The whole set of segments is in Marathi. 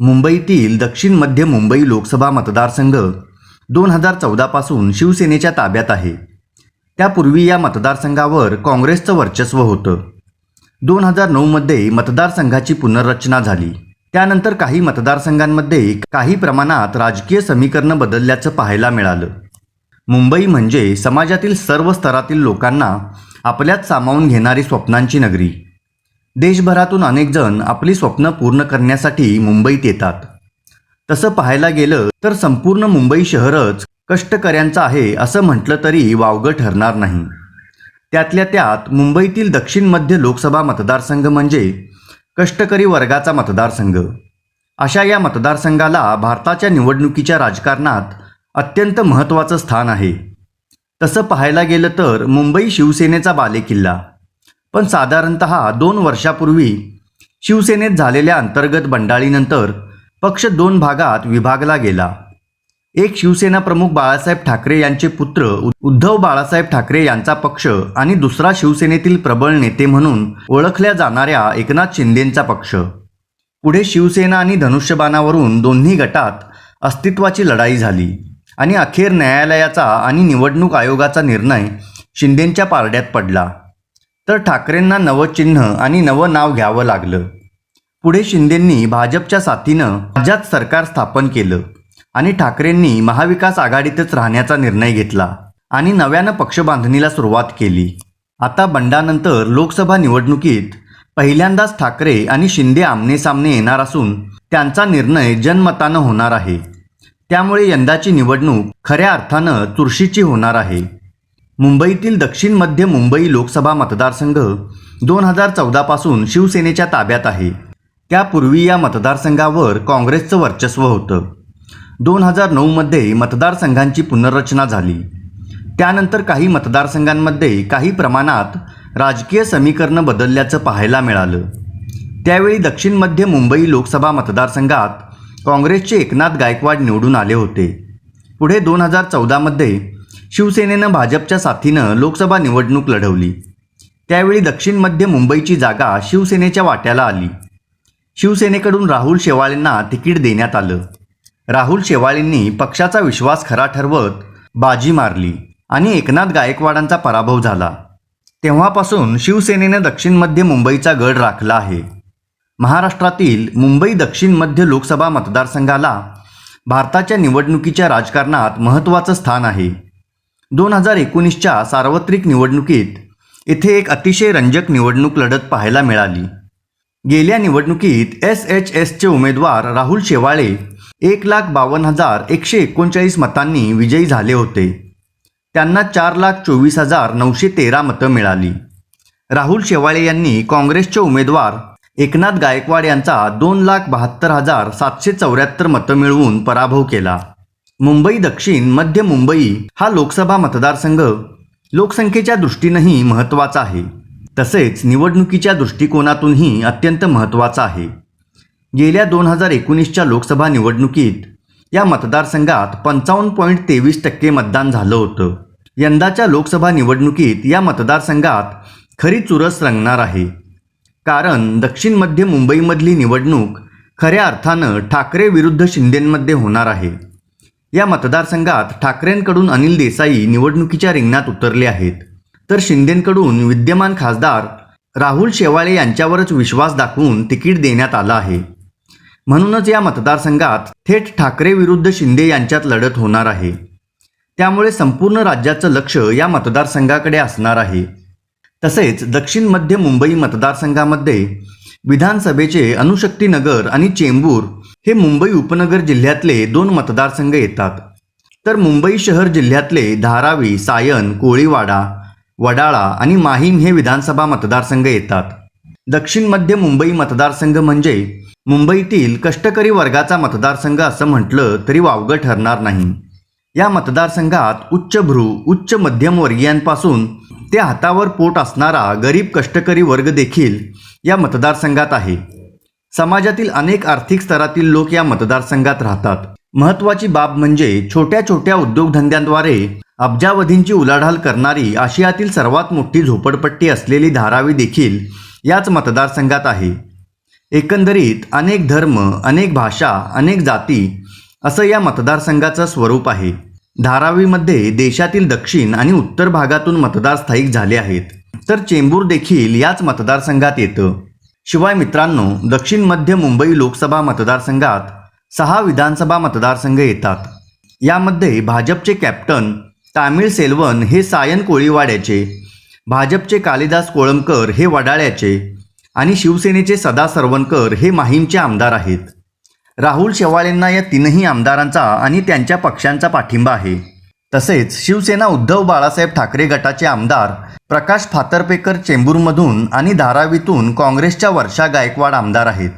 मुंबईतील दक्षिण मध्य मुंबई लोकसभा मतदारसंघ दोन हजार चौदापासून शिवसेनेच्या ताब्यात आहे. त्यापूर्वी या मतदारसंघावर काँग्रेसचं वर्चस्व होतं. दोन हजार नऊमध्ये मतदारसंघाची पुनर्रचना झाली. त्यानंतर काही मतदारसंघांमध्ये काही प्रमाणात राजकीय समीकरणं बदलल्याचं पाहायला मिळालं. मुंबई म्हणजे समाजातील सर्व स्तरातील लोकांना आपल्यात सामावून घेणारी स्वप्नांची नगरी. देशभरातून अनेक जण आपली स्वप्न पूर्ण करण्यासाठी मुंबईत येतात. तसं पाहायला गेलं तर संपूर्ण मुंबई शहरच कष्टकऱ्यांचं आहे असं म्हटलं तरी वावगं ठरणार नाही. त्यातल्या त्यात मुंबईतील दक्षिण मध्य लोकसभा मतदारसंघ म्हणजे कष्टकरी वर्गाचा मतदारसंघ. अशा या मतदारसंघाला भारताच्या निवडणुकीच्या राजकारणात अत्यंत महत्त्वाचं स्थान आहे. तसं पाहायला गेलं तर मुंबई शिवसेनेचा बालेकिल्ला. पण साधारणत दोन वर्षापूर्वी शिवसेनेत झालेल्या अंतर्गत बंडाळीनंतर पक्ष दोन भागात विभागला गेला. एक शिवसेना प्रमुख बाळासाहेब ठाकरे यांचे पुत्र उद्धव बाळासाहेब ठाकरे यांचा पक्ष आणि दुसरा शिवसेनेतील प्रबळ नेते म्हणून ओळखल्या जाणाऱ्या एकनाथ शिंदेंचा पक्ष. पुढे शिवसेना आणि धनुष्यबाणावरून दोन्ही गटात अस्तित्वाची लढाई झाली आणि अखेर न्यायालयाचा आणि निवडणूक आयोगाचा निर्णय शिंदेंच्या पारड्यात पडला. तर ठाकरेंना नवं चिन्ह आणि नवं नाव घ्यावं लागलं. पुढे शिंदेंनी भाजपच्या साथीनं राज्यात सरकार स्थापन केलं आणि ठाकरेंनी महाविकास आघाडीतच राहण्याचा निर्णय घेतला आणि नव्यानं पक्षबांधणीला सुरुवात केली. आता बंडानंतर लोकसभा निवडणुकीत पहिल्यांदाच ठाकरे आणि शिंदे आमनेसामने येणार असून त्यांचा निर्णय जनमतानं होणार आहे. त्यामुळे यंदाची निवडणूक खऱ्या अर्थानं चुरशीची होणार आहे. मुंबईतील दक्षिण मध्य मुंबई लोकसभा मतदारसंघ दोन हजार चौदापासून शिवसेनेच्या ताब्यात आहे. त्यापूर्वी या मतदारसंघावर काँग्रेसचं वर्चस्व होतं. दोन हजार नऊमध्ये मतदारसंघांची पुनर्रचना झाली. त्यानंतर काही मतदारसंघांमध्ये काही प्रमाणात राजकीय समीकरणं बदलल्याचं पाहायला मिळालं. त्यावेळी दक्षिण मध्य मुंबई लोकसभा मतदारसंघात काँग्रेसचे एकनाथ गायकवाड निवडून आले होते. पुढे दोन हजार चौदामध्ये शिवसेनेनं भाजपच्या साथीनं लोकसभा निवडणूक लढवली. त्यावेळी दक्षिण मध्य मुंबईची जागा शिवसेनेच्या वाट्याला आली. शिवसेनेकडून राहुल शेवाळेंना तिकीट देण्यात आलं. राहुल शेवाळेंनी पक्षाचा विश्वास खरा ठरवत बाजी मारली आणि एकनाथ गायकवाडांचा पराभव झाला. तेव्हापासून शिवसेनेनं दक्षिण मध्य मुंबईचा गड राखला आहे. महाराष्ट्रातील मुंबई दक्षिण मध्य लोकसभा मतदारसंघाला भारताच्या निवडणुकीच्या राजकारणात महत्त्वाचं स्थान आहे. दोन हजार एकोणीसच्या सार्वत्रिक निवडणुकीत येथे एक अतिशय रंजक निवडणूक लढत पाहायला मिळाली. गेल्या निवडणुकीत एस एच एसचे उमेदवार राहुल शेवाळे एक लाख बावन्न हजार एकशे एकोणचाळीस मतांनी विजयी झाले होते. त्यांना चार लाख चोवीस हजार नऊशे तेरा मतं मिळाली. राहुल शेवाळे यांनी काँग्रेसचे उमेदवार एकनाथ गायकवाड यांचा दोन लाख बहात्तर हजार सातशे चौऱ्याहत्तर मतं मिळवून पराभव केला. मुंबई दक्षिण मध्य मुंबई हा लोकसभा मतदारसंघ. लोकसंख्येच्या दृष्टीनंही महत्त्वाचा आहे. तसेच निवडणुकीच्या दृष्टिकोनातूनही अत्यंत महत्त्वाचा आहे. गेल्या दोन हजार एकोणीसच्या लोकसभा निवडणुकीत या मतदारसंघात पंचावन्न पॉईंट तेवीस टक्के मतदान झालं होतं. यंदाच्या लोकसभा निवडणुकीत या मतदारसंघात खरी चुरस रंगणार आहे. कारण दक्षिण मध्य मुंबईमधली निवडणूक खऱ्या अर्थानं ठाकरे विरुद्ध शिंदेंमध्ये होणार आहे. या मतदारसंघात ठाकरेंकडून अनिल देसाई निवडणुकीच्या रिंगणात उतरले आहेत. तर शिंदेंकडून विद्यमान खासदार राहुल शेवाळे यांच्यावरच विश्वास दाखवून तिकीट देण्यात आलं आहे. म्हणूनच या मतदारसंघात थेट ठाकरे विरुद्ध शिंदे यांच्यात लढत होणार आहे. त्यामुळे संपूर्ण राज्याचं लक्ष या मतदारसंघाकडे असणार आहे. तसेच दक्षिण मध्य मुंबई मतदारसंघामध्ये विधानसभेचे अणुशक्तीनगर आणि चेंबूर हे मुंबई उपनगर जिल्ह्यातले दोन मतदारसंघ येतात. तर मुंबई शहर जिल्ह्यातले धारावी सायन कोळीवाडा वडाळा आणि माहीम हे विधानसभा मतदारसंघ येतात. दक्षिण मध्य मुंबई मतदारसंघ म्हणजे मुंबईतील कष्टकरी वर्गाचा मतदारसंघ असं म्हटलं तरी वावगं ठरणार नाही. या मतदारसंघात उच्चभ्रू उच्च मध्यम वर्गीयांपासून ते हातावर पोट असणारा गरीब कष्टकरी वर्ग देखील या मतदारसंघात आहे. समाजातील अनेक आर्थिक स्तरातील लोक या मतदारसंघात राहतात. महत्त्वाची बाब म्हणजे छोट्या छोट्या उद्योगधंद्यांद्वारे अब्जावधींची उलाढाल करणारी आशियातील सर्वात मोठी झोपडपट्टी असलेली धारावी देखील याच मतदारसंघात आहे. एकंदरीत अनेक धर्म अनेक भाषा अनेक जाती असं या मतदारसंघाचं स्वरूप आहे. धारावीमध्ये देशातील दक्षिण आणि उत्तर भागातून मतदार स्थायिक झाले आहेत. तर चेंबूर देखील याच मतदारसंघात येतं. शिवाय मित्रांनो दक्षिण मध्य मुंबई लोकसभा मतदारसंघात सहा विधानसभा मतदारसंघ येतात. यामध्ये भाजपचे कॅप्टन तामिळ सेल्वन हे सायन कोळीवाड्याचे भाजपचे कालिदास कोळंबकर हे वडाळ्याचे आणि शिवसेनेचे सदा सरवणकर हे माहीमचे आमदार आहेत. राहुल शेवाळेंना या तीनही आमदारांचा आणि त्यांच्या पक्षांचा पाठिंबा आहे. तसेच शिवसेना उद्धव बाळासाहेब ठाकरे गटाचे आमदार प्रकाश फातर्पेकर चेंबूरमधून आणि धारावीतून काँग्रेसच्या वर्षा गायकवाड आमदार आहेत.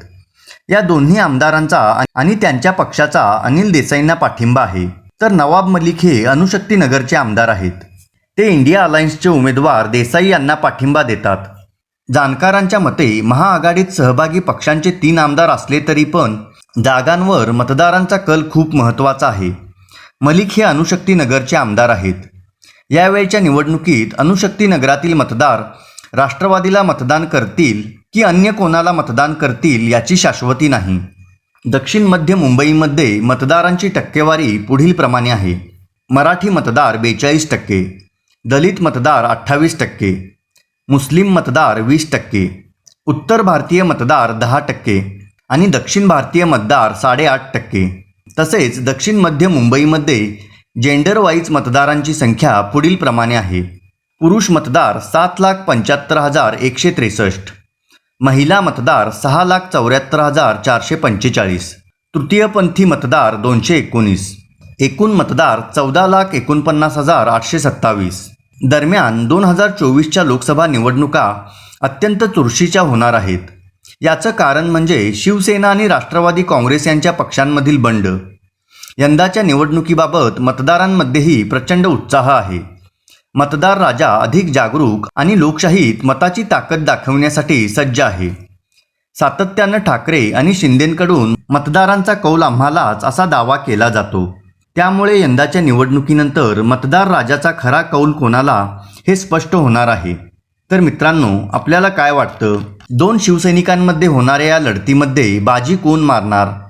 या दोन्ही आमदारांचा आणि त्यांच्या पक्षाचा अनिल देसाईंना पाठिंबा आहे. तर नवाब मलिक हे अणुशक्ती नगरचे आमदार आहेत. ते इंडिया अलायन्सचे उमेदवार देसाई यांना पाठिंबा देतात. जाणकारांच्या मते महाआघाडीत सहभागी पक्षांचे तीन आमदार असले तरी पण जागांवर मतदारांचा कल खूप महत्त्वाचा आहे. मलिक हे अणुशक्ती नगरचे आमदार आहेत. यावेळच्या निवडणुकीत अणुशक्ती नगरातील मतदार राष्ट्रवादीला मतदान करतील की अन्य कोणाला मतदान करतील याची शाश्वती नाही. दक्षिण मध्य मुंबईमध्ये मतदारांची टक्केवारी पुढील प्रमाणे आहे. मराठी मतदार बेचाळीस टक्के दलित मतदार अठ्ठावीस टक्के मुस्लिम मतदार वीस टक्के उत्तर भारतीय मतदार दहा टक्के आणि दक्षिण भारतीय मतदार साडेआठ टक्के. तसेच दक्षिण मध्य मुंबईमध्ये जेंडर वाईज मतदारांची संख्या पुढील प्रमाणे आहे. पुरुष मतदार सात लाख पंच्याहत्तर हजार एकशे त्रेसष्ट. महिला मतदार सहा लाख चौऱ्याहत्तर हजार चारशे पंचेचाळीस. तृतीयपंथी मतदार दोनशे एकोणीस. एकूण मतदार चौदा लाख एकोणपन्नास हजार आठशे सत्तावीस. दरम्यान दोन हजार चोवीसच्या लोकसभा निवडणुका अत्यंत चुरशीच्या होणार आहेत. याचं कारण म्हणजे शिवसेना आणि राष्ट्रवादी काँग्रेस यांच्या पक्षांमधील बंड. यंदाच्या निवडणुकीबाबत मतदारांमध्येही प्रचंड उत्साह आहे. मतदार राजा अधिक जागरूक आणि लोकशाहीत मताची ताकद दाखवण्यासाठी सज्ज आहे. सातत्यानं ठाकरे आणि शिंदेंकडून मतदारांचा कौल आम्हालाच असा दावा केला जातो. त्यामुळे यंदाच्या निवडणुकीनंतर मतदार राजाचा खरा कौल कोणाला हे स्पष्ट होणार आहे. तर मित्रांनो आपल्याला काय वाटतं? दोन शिवसैनिकांमध्ये होणाऱ्या या लढतीमध्ये बाजी कोण मारणार?